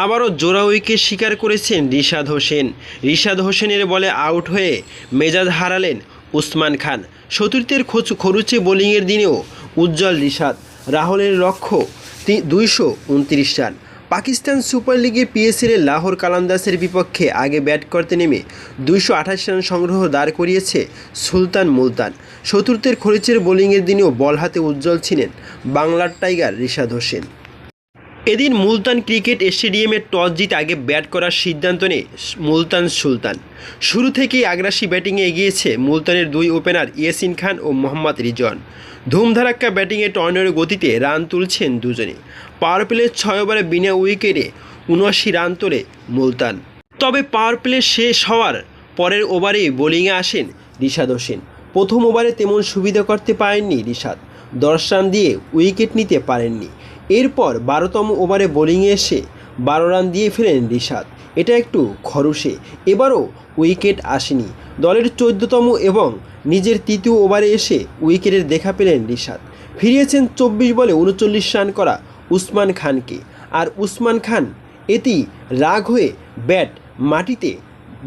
আবারও জোড়া উইকেট শিকার করেছেন রিশাদ হোসেন। রিশাদ হোসেনের বলে আউট হয়ে মেজাজ হারালেন উসমান খান। চতুর্থের খোঁজ খরুচে বোলিংয়ের দিনেও উজ্জ্বল রিশাদ। রাহুলের লক্ষ্য দুইশো উনত্রিশ রান। পাকিস্তান সুপার লিগে পিএসএলের লাহোর কালান্দাসের বিপক্ষে আগে ব্যাট করতে নেমে দুইশো আঠাশ রান সংগ্রহ দাঁড় করিয়েছে সুলতান মুলতান। চতুর্থের খরিচের বোলিংয়ের দিনেও বল হাতে উজ্জ্বল ছিলেন বাংলার টাইগার রিশাদ হোসেন। এদিন মুলতান ক্রিকেট স্টেডিয়ামে টস জিতে আগে ব্যাট করার সিদ্ধান্ত নেয় মুলতান সুলতান। শুরু থেকেই আগ্রাসী ব্যাটিংয়ে এগিয়েছে মুলতানের দুই ওপেনার ইয়াসিন খান ও মোহাম্মদ রিজন ধুমধারাক্কা ব্যাটিংয়ে টর্নের গতিতে রান তুলছেন দুজনে। পাওয়ার প্লে ছয় ওভারে বিনা উইকেটে উনআশি রান তোলে মুলতান। তবে পাওয়ার প্লে শেষ হওয়ার পরের ওভারেই বোলিংয়ে আসেন রিশাদ হোসেন। প্রথম ওভারে তেমন সুবিধা করতে পারেননি রিশাদ। দশ রান দিয়ে উইকেট নিতে পারেননি। এরপর বারোতম ওভারে বোলিংয়ে এসে বারো রান দিয়ে ফেলেন রিশাদ। এটা একটু খরুশে এবারও উইকেট আসেনি। দলের চোদ্দতম এবং নিজের তৃতীয় ওভারে এসে উইকেটের দেখা পেলেন রিশাদ। ফিরিয়েছেন চব্বিশ বলে উনচল্লিশ রান করা উসমান খানকে। আর উসমান খান এতেই রাগ হয়ে ব্যাট মাটিতে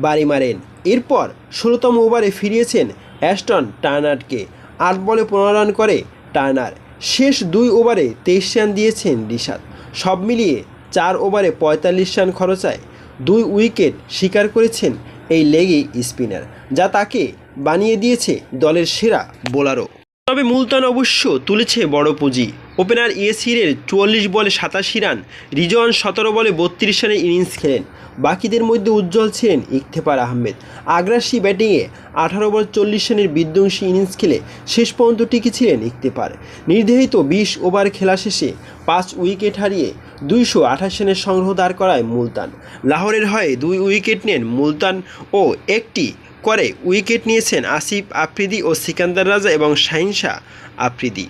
বাড়ি মারেন। এরপর ষোলোতম ওভারে ফিরিয়েছেন অ্যাস্টন টার্নারকে। আট বলে পনেরো রান করে টার্নার। শেষ দুই ওভারে তেইশ রান দিয়েছেন রিশাদ। সব মিলিয়ে চার ওভারে পঁয়তাল্লিশ রান খরচায় দুই উইকেট শিকার করেছেন এই লেগে স্পিনার, যা তাকে বানিয়ে দিয়েছে দলের সেরা বোলারও। তবে মুলতান অবশ্য তুলেছে বড় পুঁজি। ওপেনার ইয়েসিরের চুয়াল্লিশ বলে সাতাশি রান, রিজওয়ান সতেরো বলে বত্রিশ রানের ইনিংস খেলেন। বাকিদের মধ্যে উজ্জ্বল ছিলেন ইকতেফার আহমেদ। আগ্রাসী ব্যাটিংয়ে আঠারো বল চল্লিশ রানের বিধ্বংসী ইনিংস খেলে শেষ পর্যন্ত টিকেছিলেন ইকতেফার। নির্ধারিত বিশ ওভার খেলা শেষে পাঁচ উইকেট হারিয়ে দুইশো আঠাশ রানের সংগ্রহ দাঁড় করায় মুলতান। লাহোরের হয়ে দুই উইকেট নেন মুলতান ও একটি করে উইকেট নিয়েছেন আসিফ আফ্রিদি ও সিকান্দার রাজা এবং শাহিন শাহ আফ্রিদি।